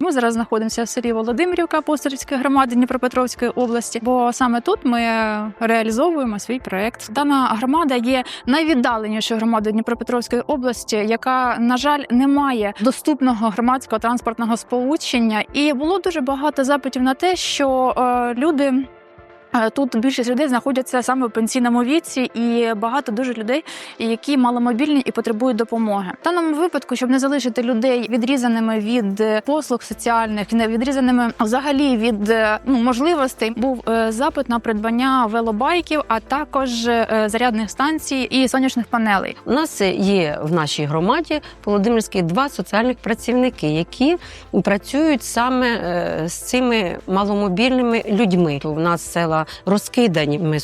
Ми зараз знаходимося в селі Володимирівка Апостольської громади Дніпропетровської області, бо саме тут ми реалізовуємо свій проект. Дана громада є найвіддаленішою громадою Дніпропетровської області, яка, на жаль, не має доступного громадського транспортного сполучення. І було дуже багато запитів на те, що е, люди. Е, Тут більшість людей знаходяться саме в пенсійному віці, і багато дуже людей, які маломобільні і потребують допомоги. В даному випадку, щоб не залишити людей відрізаними від е, послуг соціальних, не відрізаними взагалі від е, ну, можливостей, був запит на придбання велобайків, а також зарядних станцій і сонячних панелей. У нас є в нашій громаді Володимирській два соціальних працівники, які працюють саме з цими маломобільними людьми. У нас села розкидані. Ми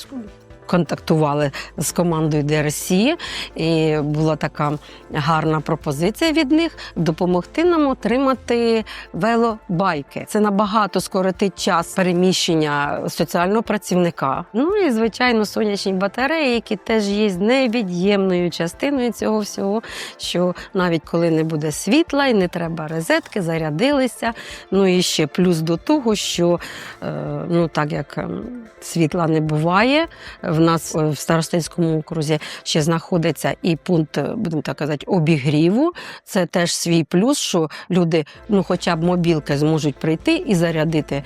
контактували з командою ДРСІ, і була така гарна пропозиція від них допомогти нам отримати велобайки. Це набагато скоротить час переміщення соціального працівника. Ну і звичайно, сонячні батареї, які теж є невід'ємною частиною цього всього. Що навіть коли не буде світла і не треба розетки, зарядилися. Ну і ще плюс до того, що е, ну так як ем, світла не буває, в нас е, в старостинському окрузі ще знаходиться і пункт, е, будемо так казати, обігріву. Це теж свій плюс, що люди, ну хоча б мобілки зможуть прийти і зарядити